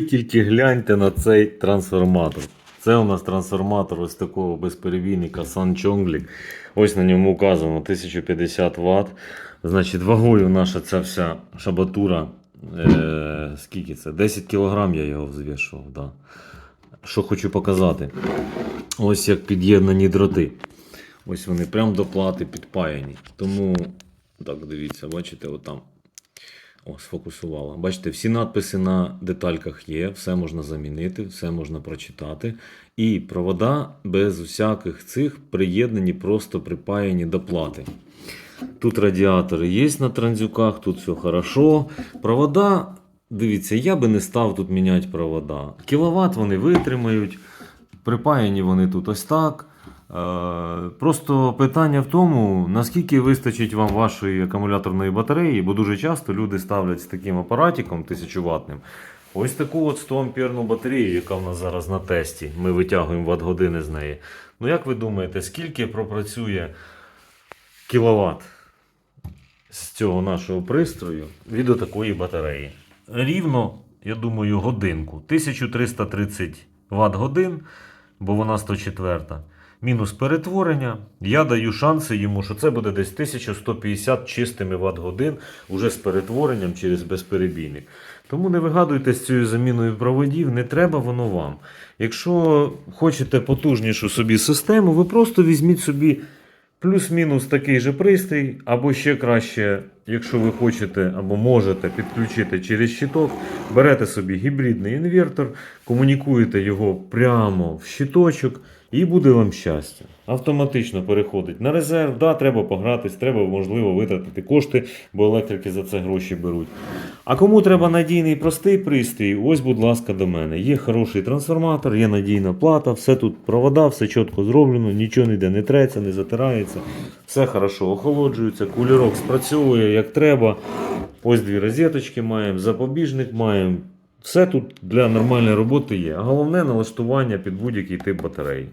Ви тільки гляньте на цей трансформатор. Це у нас трансформатор ось такого безперебійника Sanchongli. Ось на ньому указано 1050 Вт. Значить, вагою наша ця вся шабатура. Е, скільки це? 10 кг я його взвішував. Да. Що хочу показати. Ось як під'єднані дроти. Ось вони прям до плати підпаяні. Тому, так, дивіться, бачите, отам. О, сфокусувала. Бачите, всі надписи на детальках є, все можна замінити, все можна прочитати. І провода без усяких цих приєднані, просто припаяні до плати. Тут радіатори є на транзюках, тут все хорошо. Провода, дивіться, я би не став тут міняти провода. Кіловат вони витримають, припаяні вони тут ось так. Е, Просто питання в тому, наскільки вистачить вам вашої акумуляторної батареї, бо дуже часто люди ставлять з таким апаратиком 1000 ватним ось таку от 100 амперну батарею, яка в нас зараз на тесті. Ми витягуємо ватт години з неї. Ну як ви думаєте, скільки пропрацює кіловат з цього нашого пристрою від такої батареї? Рівно, я думаю, годинку. 1330 Вт годин, бо вона 104. Мінус перетворення. Я даю шанси йому, що це буде десь 1150 чистими Вт годин уже з перетворенням через безперебійник. Тому не вигадуйте з цією заміною проводів, не треба воно вам. Якщо хочете потужнішу собі систему, ви просто візьміть собі плюс-мінус такий же пристрій, або ще краще, якщо ви хочете або можете підключити через щиток, берете собі гібридний інвертор, комунікуєте його прямо в щиточок. І буде вам щастя. Автоматично переходить на резерв. Да, треба погратись, треба, можливо, витратити кошти, бо електрики за це гроші беруть. А кому треба надійний простий пристрій, ось, будь ласка, до мене. Є хороший трансформатор, є надійна плата, все тут провода, все чітко зроблено, нічого ніде не треться, не затирається. Все хорошо охолоджується, кулірок спрацьовує як треба. Ось дві розеточки маємо, запобіжник маємо. Все тут для нормальної роботи є. А головне налаштування під будь-який тип батареї.